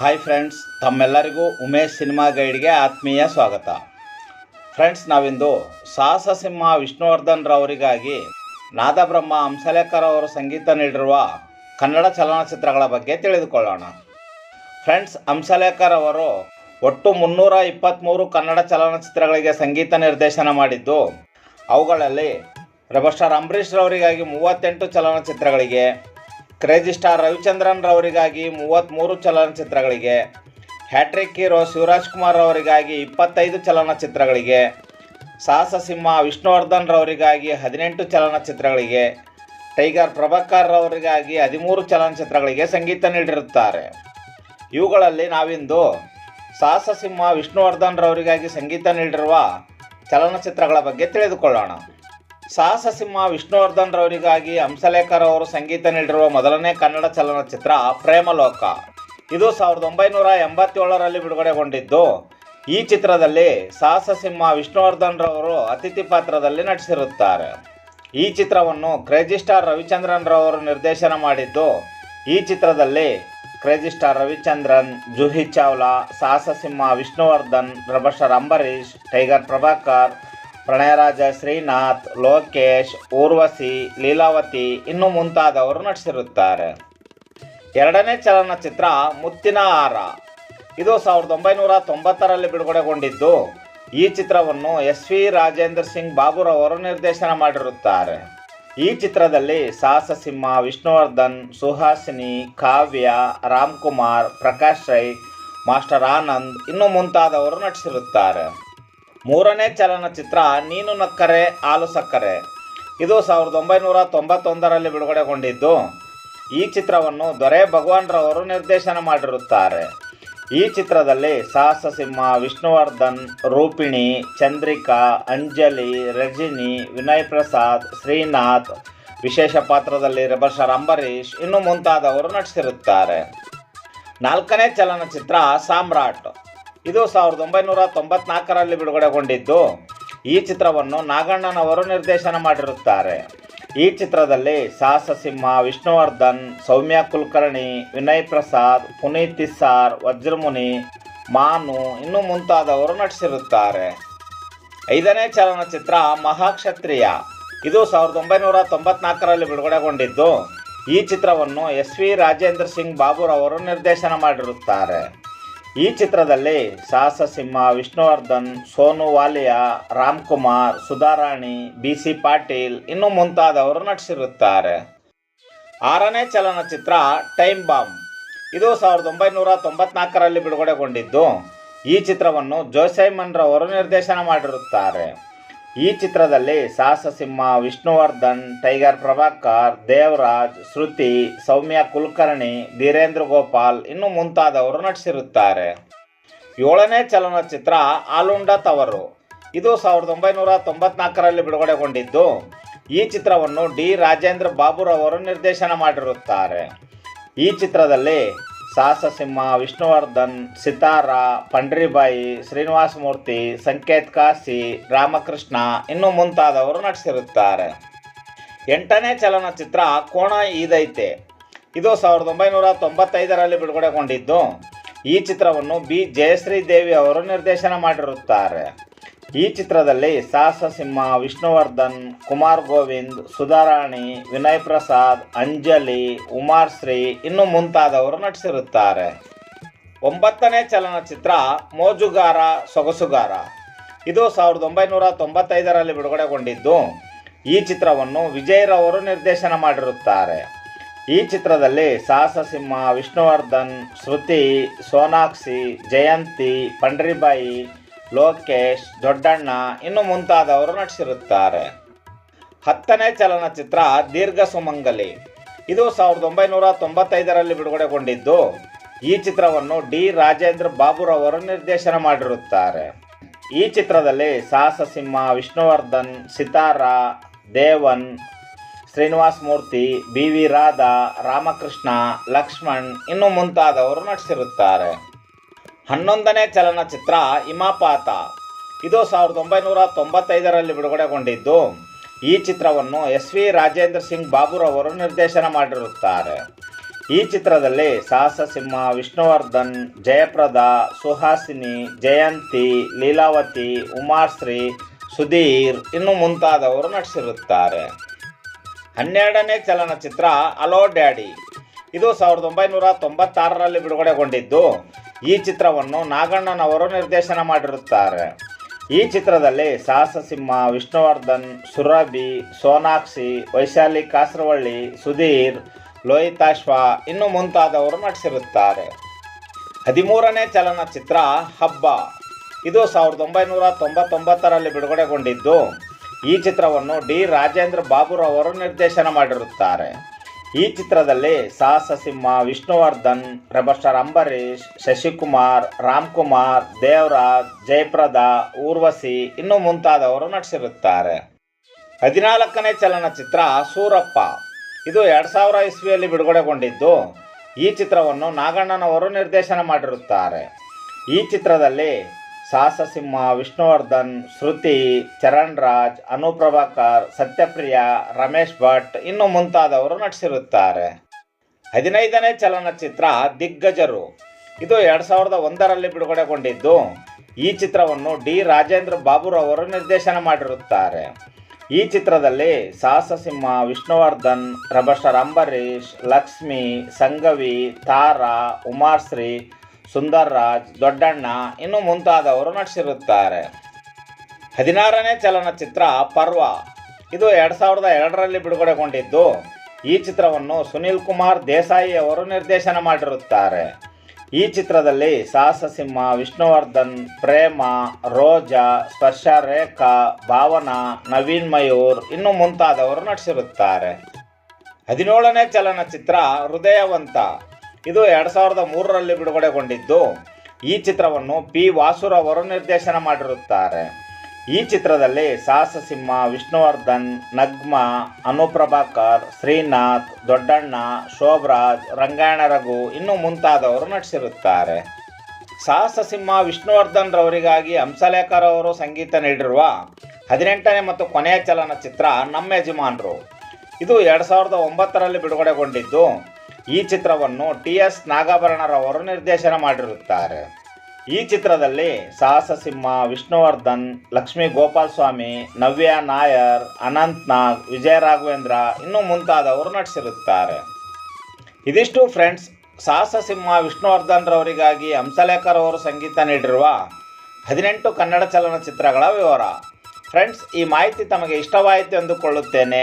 Hi friends ತಮ್ಮೆಲ್ಲರಿಗೂ Umesh cinema ಗೈಡ್ಗೆ ಆತ್ಮೀಯ ಸ್ವಾಗತ. ಫ್ರೆಂಡ್ಸ್ ನಾವಿಂದು ಸಾಹಸ ಸಿಂಹ ವಿಷ್ಣುವರ್ಧನ್ ರವರಿಗಾಗಿ ನಾದಬ್ರಹ್ಮ ಹಂಸಲೇಖರ್ ಅವರು ಸಂಗೀತ ನೀಡಿರುವ ಕನ್ನಡ ಚಲನಚಿತ್ರಗಳ ಬಗ್ಗೆ ತಿಳಿದುಕೊಳ್ಳೋಣ. ಫ್ರೆಂಡ್ಸ್ ಹಂಸಲೇಖರ್ ಅವರು ಒಟ್ಟು ಮುನ್ನೂರ ಇಪ್ಪತ್ತ್ಮೂರು ಕನ್ನಡ ಚಲನಚಿತ್ರಗಳಿಗೆ ಸಂಗೀತ ನಿರ್ದೇಶನ ಮಾಡಿದ್ದು, ಅವುಗಳಲ್ಲಿ ರೆಬಸ್ಟಾರ್ ಅಂಬರೀಷ್ ರವರಿಗಾಗಿ ಮೂವತ್ತೆಂಟು ಚಲನಚಿತ್ರಗಳಿಗೆ ಕ್ರೇಜಿ ಸ್ಟಾರ್ ರವಿಚಂದ್ರನ್ ರವರಿಗಾಗಿ ಮೂವತ್ತ್ಮೂರು ಚಲನಚಿತ್ರಗಳಿಗೆ, ಹ್ಯಾಟ್ರಿಕ್ ಹೀರೋ ಶಿವರಾಜ್ ಕುಮಾರ್ ರವರಿಗಾಗಿ ಇಪ್ಪತ್ತೈದು ಚಲನಚಿತ್ರಗಳಿಗೆ, ಸಾಹಸ ಸಿಂಹ ವಿಷ್ಣುವರ್ಧನ್ ರವರಿಗಾಗಿ ಹದಿನೆಂಟು ಚಲನಚಿತ್ರಗಳಿಗೆ, ಟೈಗರ್ ಪ್ರಭಾಕರ್ ರವರಿಗಾಗಿ ಹದಿಮೂರು ಚಲನಚಿತ್ರಗಳಿಗೆ ಸಂಗೀತ ನೀಡಿರುತ್ತಾರೆ. ಇವುಗಳಲ್ಲಿ ನಾವಿಂದು ಸಾಹಸ ಸಿಂಹ ವಿಷ್ಣುವರ್ಧನ್ ರವರಿಗಾಗಿ ಸಂಗೀತ ನೀಡಿರುವ ಚಲನಚಿತ್ರಗಳ ಬಗ್ಗೆ ತಿಳಿದುಕೊಳ್ಳೋಣ. ಸಾಹಸ ಸಿಂಹ ವಿಷ್ಣುವರ್ಧನ್ ರವರಿಗಾಗಿ ಹಂಸಲೇಖರ್ ಅವರು ಸಂಗೀತ ನೀಡಿರುವ ಮೊದಲನೇ ಕನ್ನಡ ಚಲನಚಿತ್ರ ಪ್ರೇಮಲೋಕ. ಇದು ಸಾವಿರದ ಒಂಬೈನೂರ ಎಂಬತ್ತೇಳರಲ್ಲಿ ಬಿಡುಗಡೆಗೊಂಡಿದ್ದು. ಈ ಚಿತ್ರದಲ್ಲಿ ಸಾಹಸ ಸಿಂಹ ವಿಷ್ಣುವರ್ಧನ್ ರವರು ಅತಿಥಿ ಪಾತ್ರದಲ್ಲಿ ನಟಿಸಿರುತ್ತಾರೆ. ಈ ಚಿತ್ರವನ್ನು ಕ್ರೇಜಿ ಸ್ಟಾರ್ ರವಿಚಂದ್ರನ್ ರವರು ನಿರ್ದೇಶನ ಮಾಡಿದ್ದು. ಈ ಚಿತ್ರದಲ್ಲಿ ಕ್ರೇಜಿ ಸ್ಟಾರ್ ರವಿಚಂದ್ರನ್, ಜೂಹಿ ಚಾವ್ಲಾ ಸಾಹಸ ಸಿಂಹ ವಿಷ್ಣುವರ್ಧನ್, ರಭಸರ್ ಅಂಬರೀಶ್ ಟೈಗರ್ ಪ್ರಭಾಕರ್ ಪ್ರಣಯರಾಜ, ಶ್ರೀನಾಥ್, ಲೋಕೇಶ್, ಊರ್ವಶಿ, ಲೀಲಾವತಿ ಇನ್ನು ಮುಂತಾದವರು ನಟಿಸಿರುತ್ತಾರೆ. ಎರಡನೇ ಚಲನಚಿತ್ರ ಮುತ್ತಿನ ಹಾರ. ಇದು ಸಾವಿರದ ಒಂಬೈನೂರ ತೊಂಬತ್ತರಲ್ಲಿ ಬಿಡುಗಡೆಗೊಂಡಿದ್ದು. ಈ ಚಿತ್ರವನ್ನು ಎಸ್ ವಿ ರಾಜೇಂದ್ರ ಸಿಂಗ್ ಬಾಬುರವರು ನಿರ್ದೇಶನ ಮಾಡಿರುತ್ತಾರೆ. ಈ ಚಿತ್ರದಲ್ಲಿ ಸಾಹಸ ಸಿಂಹ ವಿಷ್ಣುವರ್ಧನ್, ಸುಹಾಸಿನಿ, ಕಾವ್ಯ, ರಾಮ್ಕುಮಾರ್, ಪ್ರಕಾಶ್ ರೈ, ಮಾಸ್ಟರ್ ಆನಂದ್ ಇನ್ನು ಮುಂತಾದವರು ನಟಿಸಿರುತ್ತಾರೆ. ಮೂರನೇ ಚಲನಚಿತ್ರ ನೀನು ನಕ್ಕರೆ, ಹಾಲು ಸಕ್ಕರೆ. ಇದು ಸಾವಿರದ ಒಂಬೈನೂರ ತೊಂಬತ್ತೊಂದರಲ್ಲಿ ಬಿಡುಗಡೆಗೊಂಡಿದ್ದು. ಈ ಚಿತ್ರವನ್ನು ದೊರೆ ಭಗವಾನ್ ರವರು ನಿರ್ದೇಶನ ಮಾಡಿರುತ್ತಾರೆ. ಈ ಚಿತ್ರದಲ್ಲಿ ಸಾಹಸ ಸಿಂಹ ವಿಷ್ಣುವರ್ಧನ್, ರೂಪಿಣಿ, ಚಂದ್ರಿಕಾ, ಅಂಜಲಿ, ರಜಿನಿ, ವಿನಯ್ ಪ್ರಸಾದ್, ಶ್ರೀನಾಥ್, ವಿಶೇಷ ಪಾತ್ರದಲ್ಲಿ ರೆಬಲ್ ಅಂಬರೀಶ್ ಅಂಬರೀಷ್ ಇನ್ನು ಮುಂತಾದವರು ನಟಿಸಿರುತ್ತಾರೆ. ನಾಲ್ಕನೇ ಚಲನಚಿತ್ರ ಸಾಮ್ರಾಟ್. ಇದು ಸಾವಿರದ ಒಂಬೈನೂರ ತೊಂಬತ್ನಾಲ್ಕರಲ್ಲಿ ಬಿಡುಗಡೆಗೊಂಡಿದ್ದು. ಈ ಚಿತ್ರವನ್ನು ನಾಗಣ್ಣನವರು ನಿರ್ದೇಶನ ಮಾಡಿರುತ್ತಾರೆ. ಈ ಚಿತ್ರದಲ್ಲಿ ಸಾಹಸ ಸಿಂಹ ವಿಷ್ಣುವರ್ಧನ್, ಸೌಮ್ಯ ಕುಲಕರ್ಣಿ, ವಿನಯ್ ಪ್ರಸಾದ್, ಪುನೀತ್ ತಿಸ್ಸಾರ್, ವಜ್ರಮುನಿ, ಮಾನು ಇನ್ನು ಮುಂತಾದವರು ನಟಿಸಿರುತ್ತಾರೆ. ಐದನೇ ಚಲನಚಿತ್ರ ಮಹಾಕ್ಷತ್ರಿಯ. ಇದು ಸಾವಿರದ ಒಂಬೈನೂರ ತೊಂಬತ್ನಾಲ್ಕರಲ್ಲಿ ಬಿಡುಗಡೆಗೊಂಡಿದ್ದು. ಈ ಚಿತ್ರವನ್ನು ಎಸ್ ವಿ ರಾಜೇಂದ್ರ ಸಿಂಗ್ ಬಾಬುರವರು ನಿರ್ದೇಶನ ಮಾಡಿರುತ್ತಾರೆ. ಈ ಚಿತ್ರದಲ್ಲಿ ಸಾಹಸ ಸಿಂಹ ವಿಷ್ಣುವರ್ಧನ್, ಸೋನು ವಾಲಿಯಾ ರಾಮ್ಕುಮಾರ್, ಸುಧಾರಾಣಿ, ಬಿ ಸಿ ಪಾಟೀಲ್ ಇನ್ನು ಮುಂತಾದವರು ನಟಿಸಿರುತ್ತಾರೆ. ಆರನೇ ಚಲನಚಿತ್ರ ಟೈಮ್ ಬಾಂಬ್. ಇದು ಸಾವಿರದ ಒಂಬೈನೂರ ತೊಂಬತ್ನಾಲ್ಕರಲ್ಲಿ ಬಿಡುಗಡೆಗೊಂಡಿದ್ದು. ಈ ಚಿತ್ರವನ್ನು ಜೋಸೈಮನ್ ರವರು ನಿರ್ದೇಶನ ಮಾಡಿರುತ್ತಾರೆ. ಈ ಚಿತ್ರದಲ್ಲಿ ಸಾಹಸ ಸಿಂಹ ವಿಷ್ಣುವರ್ಧನ್, ಟೈಗರ್ ಪ್ರಭಾಕರ್, ದೇವರಾಜ್, ಶ್ರುತಿ, ಸೌಮ್ಯ ಕುಲಕರ್ಣಿ, ಧೀರೇಂದ್ರ ಗೋಪಾಲ್ ಇನ್ನು ಮುಂತಾದವರು ನಟಿಸಿರುತ್ತಾರೆ. ಏಳನೇ ಚಲನಚಿತ್ರ ಆಲುಂಡ ತವರು. ಇದು ಸಾವಿರದ ಒಂಬೈನೂರ ತೊಂಬತ್ನಾಲ್ಕರಲ್ಲಿ ಬಿಡುಗಡೆಗೊಂಡಿದ್ದು, ಈ ಚಿತ್ರವನ್ನು ಡಿ ರಾಜೇಂದ್ರ ಬಾಬುರವರು ನಿರ್ದೇಶನ ಮಾಡಿರುತ್ತಾರೆ. ಈ ಚಿತ್ರದಲ್ಲಿ ಸಾಹಸ ಸಿಂಹ ವಿಷ್ಣುವರ್ಧನ್, ಸಿತಾರ, ಪಂಡ್ರಿಬಾಯಿ ಶ್ರೀನಿವಾಸ ಮೂರ್ತಿ ಸಂಕೇತ್ ಕಾಸಿ ರಾಮಕೃಷ್ಣ ಇನ್ನು ಮುಂತಾದವರು ನಟಿಸಿರುತ್ತಾರೆ. ಎಂಟನೇ ಚಲನಚಿತ್ರ ಕೋಣ ಈದೈತೆ. ಇದು ಸಾವಿರದ ಒಂಬೈನೂರ ತೊಂಬತ್ತೈದರಲ್ಲಿ ಬಿಡುಗಡೆಗೊಂಡಿದ್ದು. ಈ ಚಿತ್ರವನ್ನು ಬಿ. ಜಯಶ್ರೀ ದೇವಿ ಅವರು ನಿರ್ದೇಶನ ಮಾಡಿರುತ್ತಾರೆ. ಈ ಚಿತ್ರದಲ್ಲಿ ಸಾಹಸ ಸಿಂಹ ವಿಷ್ಣುವರ್ಧನ್, ಕುಮಾರ್ ಗೋವಿಂದ್, ಸುಧಾರಾಣಿ, ವಿನಯ್ ಪ್ರಸಾದ್, ಅಂಜಲಿ, ಉಮಾರ್ ಶ್ರೀ ಇನ್ನು ಮುಂತಾದವರು ನಟಿಸಿರುತ್ತಾರೆ. ಒಂಬತ್ತನೇ ಚಲನಚಿತ್ರ ಮೋಜುಗಾರ, ಸೊಗಸುಗಾರ. ಇದು ಸಾವಿರದ ಒಂಬೈನೂರ ತೊಂಬತ್ತೈದರಲ್ಲಿ ಬಿಡುಗಡೆಗೊಂಡಿದ್ದು. ಈ ಚಿತ್ರವನ್ನು ವಿಜಯ್ ರವರು ನಿರ್ದೇಶನ ಮಾಡಿರುತ್ತಾರೆ. ಈ ಚಿತ್ರದಲ್ಲಿ ಸಾಹಸ ಸಿಂಹ ವಿಷ್ಣುವರ್ಧನ್, ಶ್ರುತಿ, ಸೋನಾಕ್ಷಿ, ಜಯಂತಿ, ಪಂಡ್ರಿಬಾಯಿ ಲೋಕೇಶ್, ದೊಡ್ಡಣ್ಣ ಇನ್ನು ಮುಂತಾದವರು ನಟಿಸಿರುತ್ತಾರೆ. ಹತ್ತನೇ ಚಲನಚಿತ್ರ ದೀರ್ಘ ಸುಮಂಗಲಿ. ಇದು ಸಾವಿರದ ಒಂಬೈನೂರ ತೊಂಬತ್ತೈದರಲ್ಲಿ ಬಿಡುಗಡೆಗೊಂಡಿದ್ದು. ಈ ಚಿತ್ರವನ್ನು ಡಿ. ರಾಜೇಂದ್ರ ಬಾಬುರವರು ನಿರ್ದೇಶನ ಮಾಡಿರುತ್ತಾರೆ. ಈ ಚಿತ್ರದಲ್ಲಿ ಸಾಹಸ ಸಿಂಹ ವಿಷ್ಣುವರ್ಧನ್, ಸಿತಾರ, ದೇವನ್, ಶ್ರೀನಿವಾಸ್ ಮೂರ್ತಿ, ಬಿ. ವಿ. ರಾಧಾ, ರಾಮಕೃಷ್ಣ, ಲಕ್ಷ್ಮಣ್ ಇನ್ನು ಮುಂತಾದವರು ನಟಿಸಿರುತ್ತಾರೆ. ಹನ್ನೊಂದನೇ ಚಲನಚಿತ್ರ ಇಮಾಪಾತ ಇದು ಸಾವಿರದ ಒಂಬೈನೂರ ತೊಂಬತ್ತೈದರಲ್ಲಿ ಬಿಡುಗಡೆಗೊಂಡಿದ್ದು. ಈ ಚಿತ್ರವನ್ನು ಎಸ್ ವಿ ರಾಜೇಂದ್ರ ಸಿಂಗ್ ಬಾಬುರವರು ನಿರ್ದೇಶನ ಮಾಡಿರುತ್ತಾರೆ. ಈ ಚಿತ್ರದಲ್ಲಿ ಸಾಹಸ ಸಿಂಹ ವಿಷ್ಣುವರ್ಧನ್, ಜಯಪ್ರದ, ಸುಹಾಸಿನಿ, ಜಯಂತಿ, ಲೀಲಾವತಿ, ಉಮಾಶ್ರೀ, ಸುಧೀರ್ ಇನ್ನು ಮುಂತಾದವರು ನಟಿಸಿರುತ್ತಾರೆ. ಹನ್ನೆರಡನೇ ಚಲನಚಿತ್ರ ಅಲೋ ಡ್ಯಾಡಿ. ಇದು ಸಾವಿರದ ಒಂಬೈನೂರ ತೊಂಬತ್ತಾರರಲ್ಲಿ ಬಿಡುಗಡೆಗೊಂಡಿದ್ದು. ಈ ಚಿತ್ರವನ್ನು ನಾಗಣ್ಣನವರು ನಿರ್ದೇಶನ ಮಾಡಿರುತ್ತಾರೆ. ಈ ಚಿತ್ರದಲ್ಲಿ ಸಾಹಸ ಸಿಂಹ ವಿಷ್ಣುವರ್ಧನ್, ಸುರಭಿ, ಸೋನಾಕ್ಷಿ, ವೈಶಾಲಿ ಕಾಸರವಳ್ಳಿ, ಸುಧೀರ್, ಲೋಹಿತಾಶ್ವ ಇನ್ನು ಮುಂತಾದವರು ನಟಿಸಿರುತ್ತಾರೆ. ಹದಿಮೂರನೇ ಚಲನಚಿತ್ರ ಹಬ್ಬ. ಇದು ಸಾವಿರದ ಒಂಬೈನೂರ ತೊಂಬತ್ತೊಂಬತ್ತರಲ್ಲಿ ಬಿಡುಗಡೆಗೊಂಡಿದ್ದು. ಈ ಚಿತ್ರವನ್ನು ಡಿ ರಾಜೇಂದ್ರ ಬಾಬುರವರು ನಿರ್ದೇಶನ ಮಾಡಿರುತ್ತಾರೆ. ಈ ಚಿತ್ರದಲ್ಲಿ ಸಾಹಸ ಸಿಂಹ ವಿಷ್ಣುವರ್ಧನ್ ರೆಬಲ್ ಸ್ಟಾರ್ ಅಂಬರೀಷ್, ಶಶಿಕುಮಾರ್, ರಾಮ್ಕುಮಾರ್, ದೇವರಾಜ್, ಜಯಪ್ರದಾ, ಊರ್ವಶಿ ಇನ್ನು ಮುಂತಾದವರು ನಟಿಸಿರುತ್ತಾರೆ. ಹದಿನಾಲ್ಕನೇ ಚಲನಚಿತ್ರ ಸೂರಪ್ಪ. ಇದು ಎರಡು ಸಾವಿರ ಇಸ್ವಿಯಲ್ಲಿ ಬಿಡುಗಡೆಗೊಂಡಿದ್ದು, ಈ ಚಿತ್ರವನ್ನು ನಾಗಣ್ಣನವರು ನಿರ್ದೇಶನ ಮಾಡಿರುತ್ತಾರೆ. ಈ ಚಿತ್ರದಲ್ಲಿ ಸಾಹಸ ಸಿಂಹ ವಿಷ್ಣುವರ್ಧನ್, ಶ್ರುತಿ ಚರಣ್ ರಾಜ್ ಅನುಪ್ರಭಾಕರ್, ಸತ್ಯಪ್ರಿಯ, ರಮೇಶ್ ಭಟ್ ಇನ್ನು ಮುಂತಾದವರು ನಟಿಸಿರುತ್ತಾರೆ. ಹದಿನೈದನೇ ಚಲನಚಿತ್ರ ದಿಗ್ಗಜರು. ಇದು ಎರಡು ಸಾವಿರದ ಒಂದರಲ್ಲಿ ಬಿಡುಗಡೆಗೊಂಡಿದ್ದು. ಈ ಚಿತ್ರವನ್ನು ಡಿ. ರಾಜೇಂದ್ರ ಬಾಬುರವರು ನಿರ್ದೇಶನ ಮಾಡಿರುತ್ತಾರೆ. ಈ ಚಿತ್ರದಲ್ಲಿ ಸಾಹಸ ಸಿಂಹ ವಿಷ್ಣುವರ್ಧನ್ ರೆಬಲ್ ಅಂಬರೀಶ್ ಲಕ್ಷ್ಮಿ, ಸಂಗವಿ, ತಾರಾ, ಉಮಾಶ್ರೀ ಸುಂದರ್ ರಾಜ್ ದೊಡ್ಡಣ್ಣ ಇನ್ನು ಮುಂತಾದವರು ನಟಿಸಿರುತ್ತಾರೆ. ಹದಿನಾರನೇ ಚಲನಚಿತ್ರ ಪರ್ವ. ಇದು ಎರಡು ಸಾವಿರದ ಎರಡರಲ್ಲಿ ಬಿಡುಗಡೆಗೊಂಡಿದ್ದು. ಈ ಚಿತ್ರವನ್ನು ಸುನಿಲ್ ಕುಮಾರ್ ದೇಸಾಯಿ ಅವರು ನಿರ್ದೇಶನ ಮಾಡಿರುತ್ತಾರೆ. ಈ ಚಿತ್ರದಲ್ಲಿ ಸಾಹಸ ಸಿಂಹ ವಿಷ್ಣುವರ್ಧನ್, ಪ್ರೇಮ, ರೋಜಾ, ಸ್ಪರ್ಶ ರೇಖಾ, ಭಾವನಾ, ನವೀನ್ ಮಯೂರ್ ಇನ್ನು ಮುಂತಾದವರು ನಟಿಸಿರುತ್ತಾರೆ. ಹದಿನೇಳನೇ ಚಲನಚಿತ್ರ ಹೃದಯವಂತ. ಇದು ಎರಡು ಸಾವಿರದ ಮೂರರಲ್ಲಿ ಬಿಡುಗಡೆಗೊಂಡಿದ್ದು. ಈ ಚಿತ್ರವನ್ನು ಪಿ. ವಾಸುರವರು ನಿರ್ದೇಶನ ಮಾಡಿರುತ್ತಾರೆ. ಈ ಚಿತ್ರದಲ್ಲಿ ಸಾಹಸ ಸಿಂಹ ವಿಷ್ಣುವರ್ಧನ್, ನಗ್ಮಾ, ಅನುಪ್ರಭಾಕರ್, ಶ್ರೀನಾಥ್, ದೊಡ್ಡಣ್ಣ, ಶೋಭರಾಜ್, ರಂಗಾಯಣ ರಘು ಇನ್ನೂ ಮುಂತಾದವರು ನಟಿಸಿರುತ್ತಾರೆ. ಸಾಹಸ ಸಿಂಹ ವಿಷ್ಣುವರ್ಧನ್ ರವರಿಗಾಗಿ ಹಂಸಲೇಖರ್ ಅವರು ಸಂಗೀತ ನೀಡಿರುವ ಹದಿನೆಂಟನೇ ಮತ್ತು ಕೊನೆಯ ಚಲನಚಿತ್ರ ನಮ್ಮ ಯಜಮಾನರು. ಇದು ಎರಡು ಸಾವಿರದ ಒಂಬತ್ತರಲ್ಲಿ ಬಿಡುಗಡೆಗೊಂಡಿದ್ದು. ಈ ಚಿತ್ರವನ್ನು ಟಿ ಎಸ್ ನಾಗಾಭರಣರವರು ನಿರ್ದೇಶನ ಮಾಡಿರುತ್ತಾರೆ. ಈ ಚಿತ್ರದಲ್ಲಿ ಸಾಹಸ ಸಿಂಹ ವಿಷ್ಣುವರ್ಧನ್, ಲಕ್ಷ್ಮೀ ಗೋಪಾಲ್ ಸ್ವಾಮಿ ನವ್ಯ ನಾಯರ್, ಅನಂತ್ ನಾಗ್, ವಿಜಯ ರಾಘವೇಂದ್ರ ಇನ್ನೂ ಮುಂತಾದವರು ನಟಿಸಿರುತ್ತಾರೆ. ಇದಿಷ್ಟು ಫ್ರೆಂಡ್ಸ್ ಸಾಹಸ ಸಿಂಹ ವಿಷ್ಣುವರ್ಧನ್ ರವರಿಗಾಗಿ ಹಂಸಲೇಖರ್ ಅವರು ಸಂಗೀತ ನೀಡಿರುವ ಹದಿನೆಂಟು ಕನ್ನಡ ಚಲನಚಿತ್ರಗಳ ವಿವರ. ಫ್ರೆಂಡ್ಸ್, ಈ ಮಾಹಿತಿ ತಮಗೆ ಇಷ್ಟವಾಯಿತು ಎಂದುಕೊಳ್ಳುತ್ತೇನೆ.